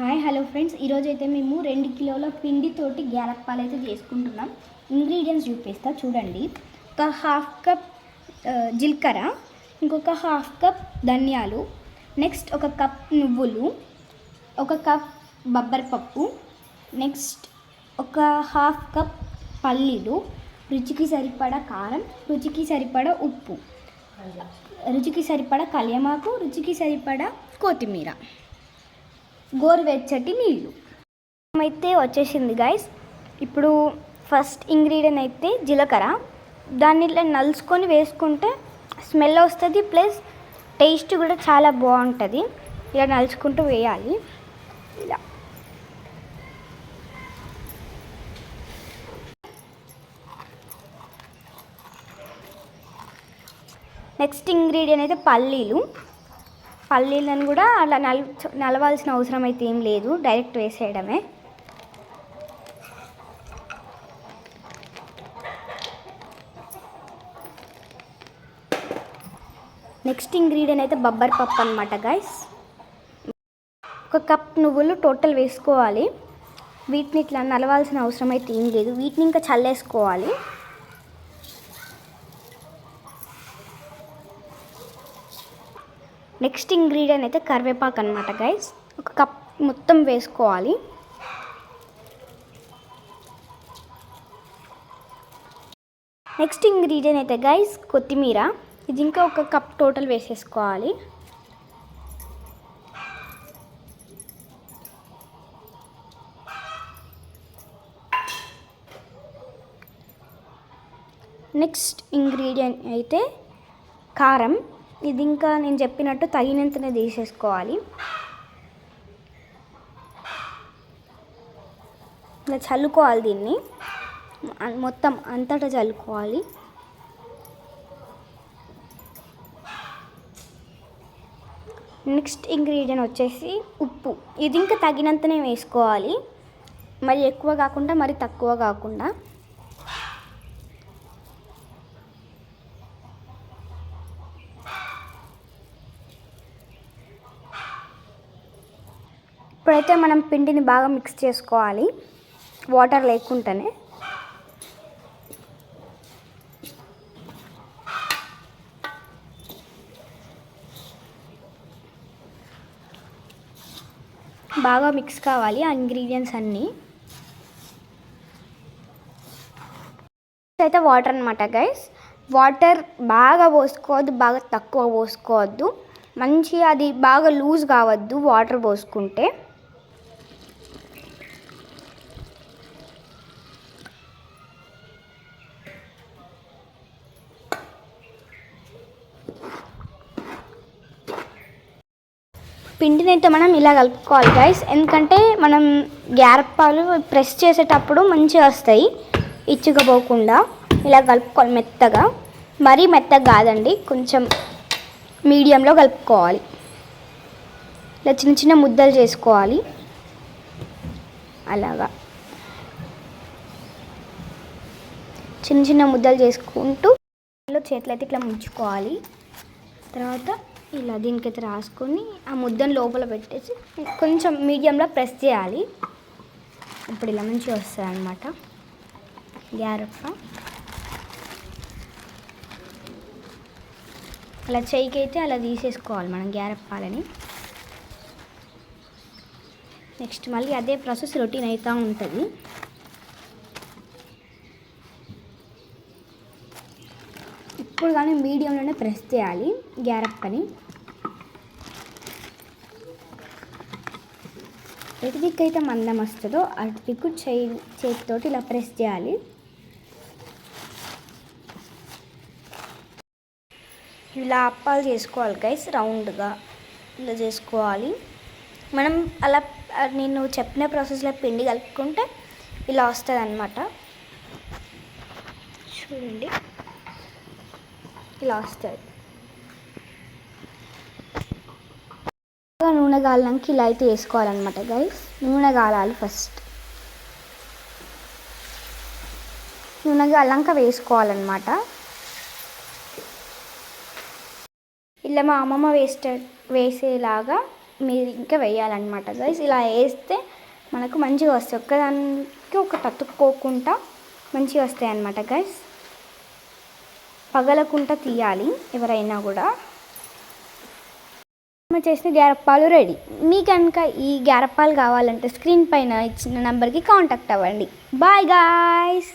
Hi hello friends. ఈరోజు అయితే మేము రెండు కిలోల పిండితోటి గ్యాలప్పాలు అయితే చేసుకుంటున్నాం. ఇంగ్రీడియంట్స్ చూపిస్తా చూడండి. ఒక హాఫ్ కప్ జీలకర్ర ఇంకొక హాఫ్ కప్ ధనియాలు నెక్స్ట్ ఒక కప్ నువ్వులు ఒక కప్ బబ్బర్ పప్పు నెక్స్ట్ ఒక హాఫ్ కప్ పల్లీలు రుచికి సరిపడా కారం రుచికి సరిపడా ఉప్పు రుచికి సరిపడా కళ్యమాకు రుచికి సరిపడా కొత్తిమీర. గోరువెచ్చటి నీళ్ళు అయితే వచ్చేసింది గైస్ ఇప్పుడు ఫస్ట్ ఇంగ్రీడియంట్ అయితే జీలకర్ర. దాన్ని ఇట్లా నలుచుకొని వేసుకుంటే స్మెల్ వస్తుంది ప్లస్ టేస్ట్ కూడా చాలా బాగుంటుంది. ఇలా నలుచుకుంటూ వేయాలి. ఇలా. నెక్స్ట్ ఇంగ్రీడియంట్ అయితే పల్లీలు. పల్లీలను కూడా అలా నల్ నలవాల్సిన అవసరం అయితే ఏం లేదు డైరెక్ట్ వేసేయడమే. నెక్స్ట్ ఇంగ్రీడియంట్ అయితే బబ్బర్ పప్పు అనమాట గైస్ ఒక కప్ నువ్వులు టోటల్ వేసుకోవాలి. వీటిని ఇట్లా నలవాల్సిన అవసరం అయితే ఏం లేదు. వీటిని ఇంకా చల్లేసుకోవాలి. నెక్స్ట్ ఇంగ్రీడియంట్ అయితే కరివేపాకు అనమాట గైస్ ఒక కప్ మొత్తం వేసుకోవాలి. నెక్స్ట్ ఇంగ్రీడియంట్ అయితే గైస్ కొత్తిమీర. ఇది ఇంకా ఒక కప్ టోటల్ వేసేసుకోవాలి. నెక్స్ట్ ఇంగ్రీడియంట్ అయితే కారం. ఇది ఇంకా నేను చెప్పినట్టు తగినంతనే తీసేసుకోవాలి. ఇలా చల్లుకోవాలి దీన్ని. మొత్తం అంతటా చల్లుకోవాలి. నెక్స్ట్ ఇంగ్రీడియంట్ వచ్చేసి ఉప్పు. ఇది ఇంకా తగినంతనే వేసుకోవాలి. మరి ఎక్కువ కాకుండా మరి తక్కువ కాకుండా. ఇప్పుడైతే మనం పిండిని బాగా మిక్స్ చేసుకోవాలి. వాటర్ లేకుండానే బాగా మిక్స్ కావాలి ఆ ఇంగ్రీడియంట్స్ అన్నీ. అయితే వాటర్ అనమాట గైస్. వాటర్ బాగా పోసుకోవద్దు బాగా తక్కువ పోసుకోవద్దు. మంచి అది బాగా లూజ్ కావద్దు వాటర్ పోసుకుంటే. పిండిని అయితే మనం ఇలా కలుపుకోవాలి గైస్ ఎందుకంటే మనం గ్యారప్పాలు ప్రెస్ చేసేటప్పుడు మంచిగా వస్తాయి. ఇచ్చుకపోకుండా ఇలా కలుపుకోవాలి మెత్తగా. మరీ మెత్తగా కాదండి కొంచెం మీడియంలో కలుపుకోవాలి. ఇలా చిన్న చిన్న ముద్దలు చేసుకోవాలి. అలాగా. చిన్న చిన్న ముద్దలు చేసుకుంటూ చేతులు అయితే ఇట్లా ముంచుకోవాలి. తర్వాత ఇలా దీనికైతే రాసుకొని ఆ ముద్దను లోపల పెట్టేసి కొంచెం మీడియంలో ప్రెస్ చేయాలి. ఇప్పుడు ఇలా మంచిగా వస్తుంది అనమాట గ్యారప్ప. అలా చెయ్యికి అయితే అలా తీసేసుకోవాలి మనం గ్యారప్పాలని. నెక్స్ట్ మళ్ళీ అదే ప్రాసెస్ రొటీన్ అవుతూ ఉంటుంది. ఇప్పుడు కానీ మీడియంలోనే ప్రెస్ చేయాలి. గ్యారప్పని ఎటు దిక్కు అయితే మందం వస్తుందో అటు దిక్కు చేయి చేతితోటి ఇలా ప్రెస్ చేయాలి. ఇలా అప్పాలు చేసుకోవాలి గైస్ రౌండ్గా ఇలా చేసుకోవాలి. మనం అలా నేను చెప్పిన ప్రాసెస్లో పిండి కలుపుకుంటే ఇలా వస్తుంది అన్నమాట చూడండి. ఇలా వస్తుంది బాగా నూనె గాలడానికి ఇలా అయితే వేసుకోవాలన్నమాట గైస్ నూనె గాలాలి ఫస్ట్ నూనె గాలాక వేసుకోవాలన్నమాట. ఇలా మా అమ్మమ్మ వేస్తే వేసేలాగా మీరు ఇంకా వేయాలన్నమాట గైస్ ఇలా వేస్తే మనకు మంచిగా వస్తాయి. ఒక్కదానికి ఒకటి అతుక్కోకుండా మంచిగా వస్తాయి అన్నమాట గైస్ పగలకుండా తీయాలి ఎవరైనా కూడా. మనం చేసిన గ్యారప్పాలు రెడీ. మీ కనుక ఈ గ్యారప్పాలు కావాలంటే స్క్రీన్ పైన ఇచ్చిన నెంబర్కి కాంటాక్ట్ అవ్వండి. Bye guys!